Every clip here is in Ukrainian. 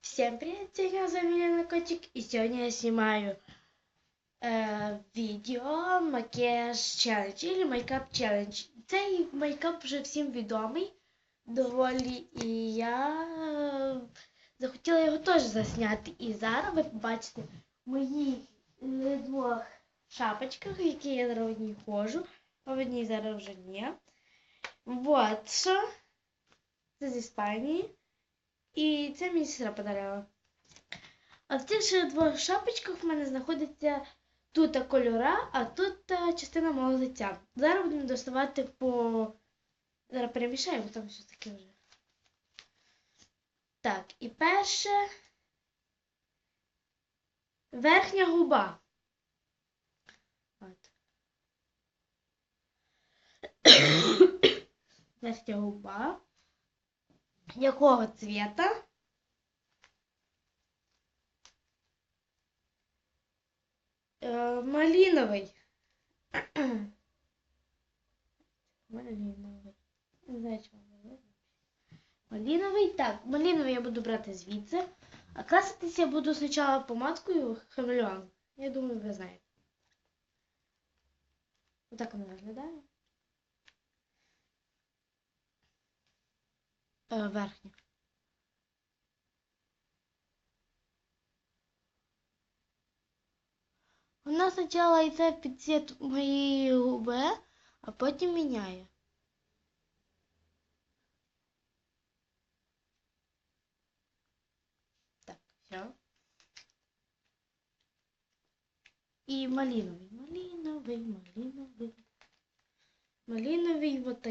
Всем привет, я с вами Лена Котик, и сегодня я снимаю э, видео макіяж челендж или мейкап челендж. Цей мейкап вже всім відомий доволі, і я е, захотіла його теж засняти. І зараз ви побачите мої е, двох шапочках, в які я зараз в одній ходжу, а в одній зараз вже ні. Вот що. Це з Іспанії. І це мені сестра подарила. А в цих ще двох шапочках в мене знаходиться тут кольора, а тут частина мого лиця. Зараз будемо доставати по. Зараз перемішаємо, там все таке вже. Так, і перше. Верхня губа. От. Верхня губа. Якого цвета? Е, малиновий. Малиновий. Не знаю, чому малиновий. Малиновий. Так, малиновий я буду брати звідси. А краситися я буду спочатку помадкою хамелеон. Я думаю, ви знаєте. Отак воно виглядає. Е, верхня. Вона спочатку йде під цвіт моєї губи, а потім міняє. Так, все. І малиновий. Малиновий, малиновий. Малиновий вот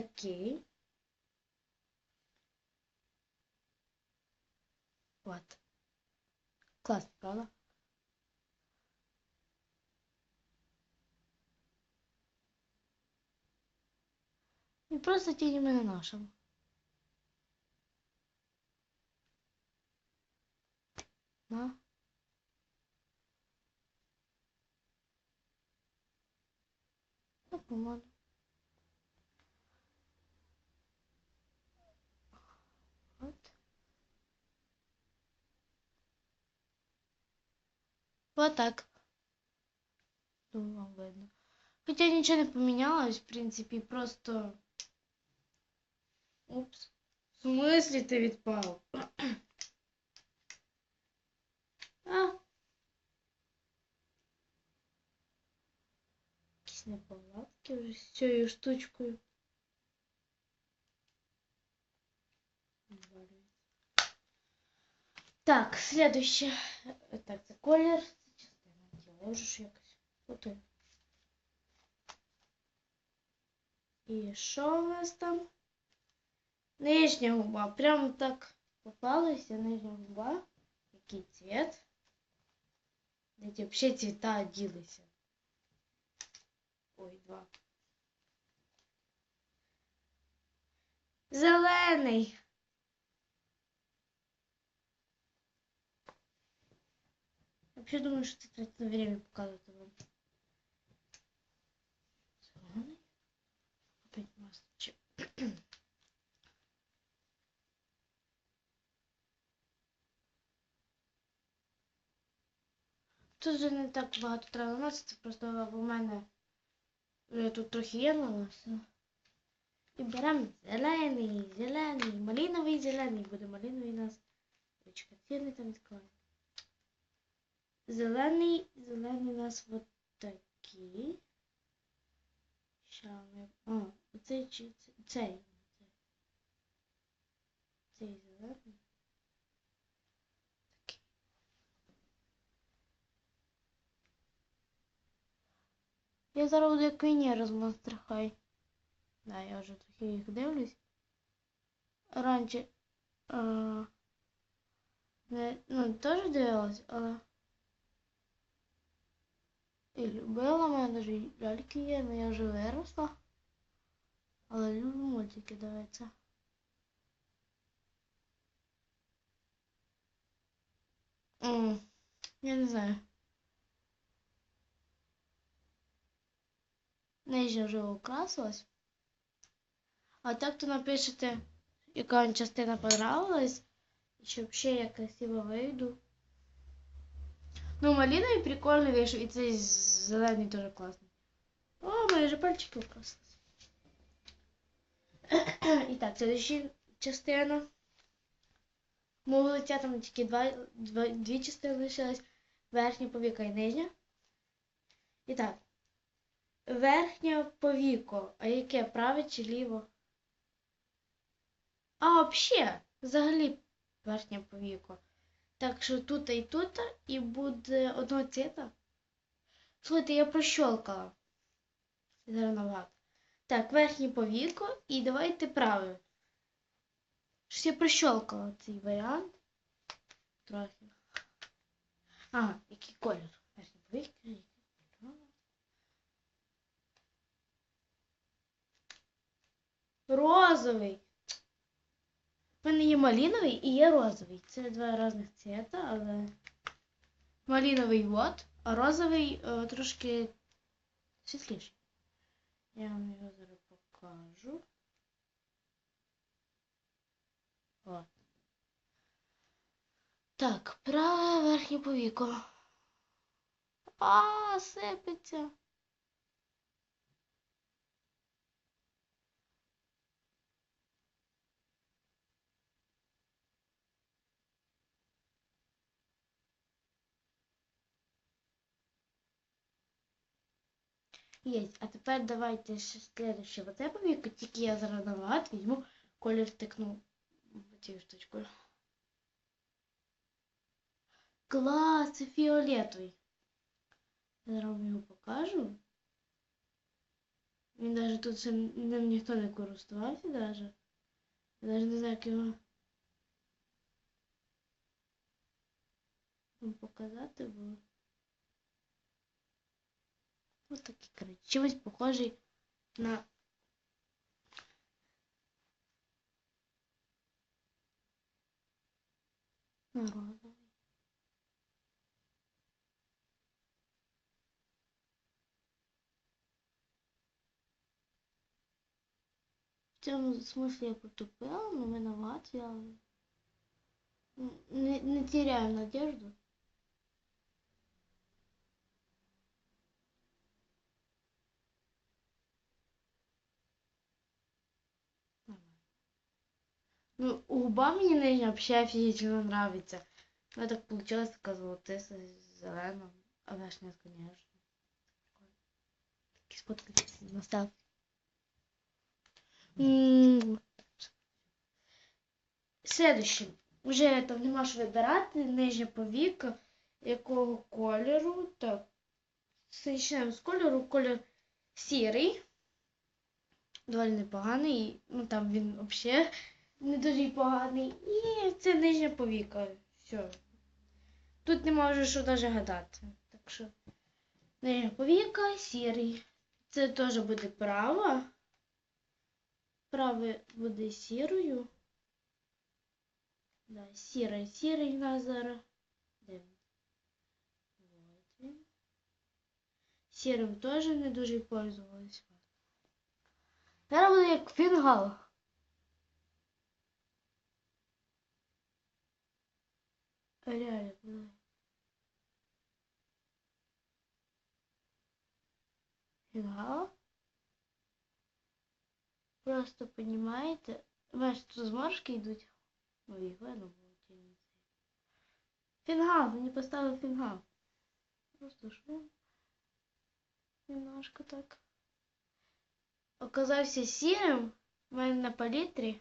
Вот. Классно, правда? І просто тінями на нашому. На. На помаду. Вот. Вот так. Думаю, вам видно. Хоча нічого не помінялось, в принципі, просто. Упс. В смислі ти відпав? а. Якісь неполадки вже з цією штучкою. Так, следующее. Так, це вже якось готую. І що у нас там? Нижня губа. Прямо так попалася нижня губа. Який цвет? Ті взагалі цвіта ділися. Ой, два. Зелений. вообще думаю, что ты тратить на время показывать вам. Зеленый. Опять масочек. Тут вже не так багато треба наносити, просто в мене вже тут трохи є наносено. І беремо зелений, зелений, малиновий, зелений. Буде малиновий у нас. Ручка ціни там відкриває. Зелений, зелений у нас вот такий. Ща ми... А, оцей чи цей? Цей. Зелений. Такий. Я зараз буду як з Monster Да, я вже трохи їх дивлюсь. Раніше а, не, ну, теж дивилась, але і любила, мене навіть ляльки є, але я вже виросла. Але люблю мультики дивитися. Я не знаю. Нижня вже украсилась. А так то напишете, яка вам частина понравилась. щоб ще я красиво вийду. Ну, малиновий прикольний вийшов, і цей зелений дуже класний. О, мої же пальчики украсились. І так, следующая частина. Мого лиця там тільки два, два, дві частини лишились. Верхня повіка і нижня. І так. Верхнє повіко. А яке праве чи ліво? А, взагалі, взагалі верхнє повіко. Так що тут і тут, і буде одного цвіта. Слухайте, я прощолкала. Зараз набагато. Так, верхнє повіко і давайте праве. Щось я прощолкала цей варіант. Трохи. Ага, який колір? Верхнє повіко. який колір? Розовий. У мене є малиновий і є розовий. Це два різних цвіта, але малиновий от, а розовий е, трошки світліший. Я вам його зараз покажу. От. Так, праве верхнє повіко. А, сипеться. Есть. А тепер давайте ще следующее. Вот це повіку, тільки я зараз набагато візьму, колір втикну в цю штучку. Клас, це фіолетовий. Я зараз вам його покажу. Він навіть тут ще ним ніхто не користувався даже. Я навіть не знаю, як його вам показати, бо... Ось такий, коротше, чимось похожий на розовий. В цьому смислі я потупила, але виноват я не, не теряю надежду. Ну, губа мені нижня вообще офігительно нравится. Ну, так получилось така золотиста з зеленим. А верхня, конечно. Такі сфоткатися настав. Следующий. Уже там нема що вибирати. Нижня повіка. Якого кольору? Так. Почнемо з кольору. Колір сірий. Доволі непоганий. Ну там він взагалі не дуже поганий. І це нижня повіка. Все. Тут нема вже що навіть гадати. Так що нижня повіка, сірий. Це теж буде права. Праве буде сірою. Да, сірий, сірий нас зараз. Де він? Сірим теж не дуже пользувалися. Зараз буде як фінгал. Реально, ну. Фінгал. Просто понимаєте, бачите, тут зморшки йдуть. Ну, їх видно було тінь. Фінгал, мені поставив фінгал. Просто швом. Немножко так. Оказався сірим в мене на палітрі.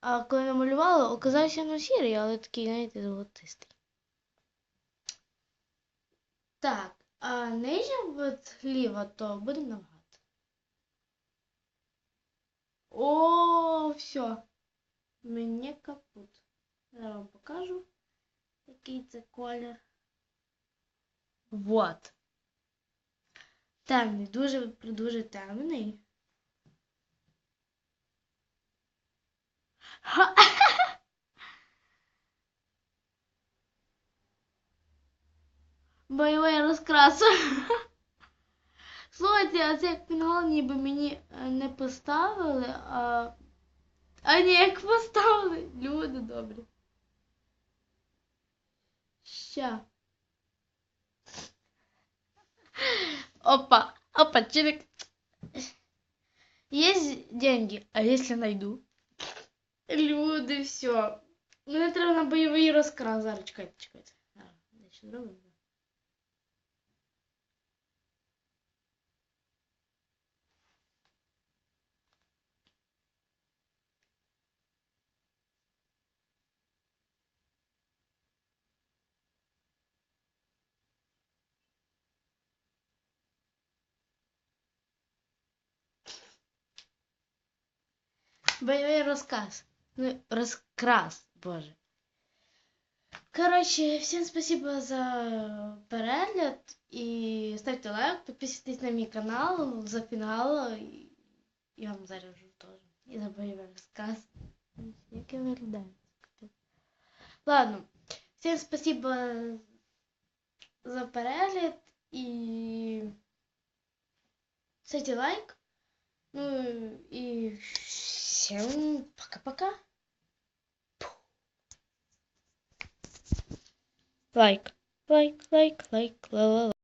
А коли намалювала, оказався ну сірий, але такий, знаєте, золотистий. Так, а нижня от ліва, то буде навгад. О, все. Мені капут. Я вам покажу, який це колір. Вот. Темний, дуже дуже темний. Бойовий розкрас. Слухайте, а це як фінал ніби мені е, не поставили, а. А ні, як поставили. Люди добрі. Ща. Опа, опа, чирик. Есть деньги, а если найду? Люди, все. Мене треба на бойовий розкрас. Зараз чекайте, чекайте. Я ще зробимо. Бойовий розказ ну, розкрас, боже. короче, всем спасибо за перегляд и ставьте лайк, подписывайтесь на мой канал за финал и Я вам заряжу теж. І заболів розказ. Який виглядає. Ладно. всем спасибо за перегляд и ставьте лайк. Ну и всем пока-пока. like, like, like, like, la la la.